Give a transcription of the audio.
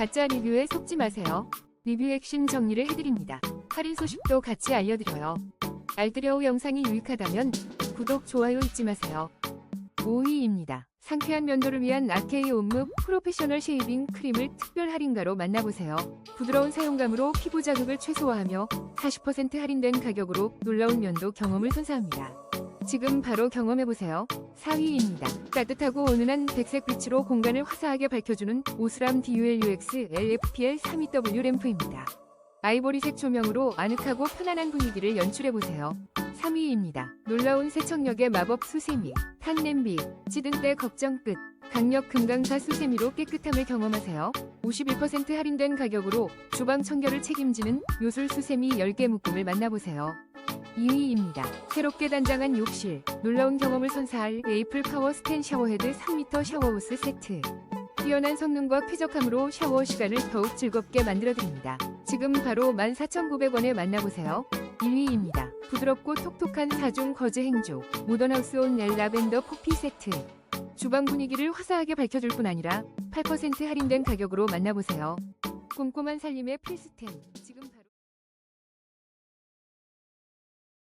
가짜 리뷰에 속지 마세요. 리뷰 핵심 정리를 해드립니다. 할인 소식도 같이 알려드려요. 알뜰여우 영상이 유익하다면 구독, 좋아요 잊지 마세요. 5위입니다. 상쾌한 면도를 위한 아케이 온무 프로페셔널 쉐이빙 크림을 특별 할인가로 만나보세요. 부드러운 사용감으로 피부 자극을 최소화하며 40% 할인된 가격으로 놀라운 면도 경험을 선사합니다. 지금 바로 경험해보세요. 4위입니다. 따뜻하고 은은한 백색 빛으로 공간을 화사하게 밝혀주는 오스람 DULUX LFPL 32W 램프입니다. 아이보리색 조명으로 아늑하고 편안한 분위기를 연출해보세요. 3위입니다. 놀라운 세척력의 마법 수세미, 탄 냄비, 찌든 때 걱정 끝. 강력 금강사 수세미로 깨끗함을 경험하세요. 51% 할인된 가격으로 주방 청결을 책임지는 요술 수세미 10개 묶음을 만나보세요. 2위입니다. 새롭게 단장한 욕실, 놀라운 경험을 선사할 에이플 파워 스텐 샤워헤드 3m 샤워호스 세트. 뛰어난 성능과 쾌적함으로 샤워 시간을 더욱 즐겁게 만들어드립니다. 지금 바로 14,900원에 만나보세요. 1위입니다. 부드럽고 톡톡한 사중 거즈 행조, 모던하우스 온넬 라벤더 포피 세트. 주방 분위기를 화사하게 밝혀줄 뿐 아니라 8% 할인된 가격으로 만나보세요. 꼼꼼한 살림의 필수템.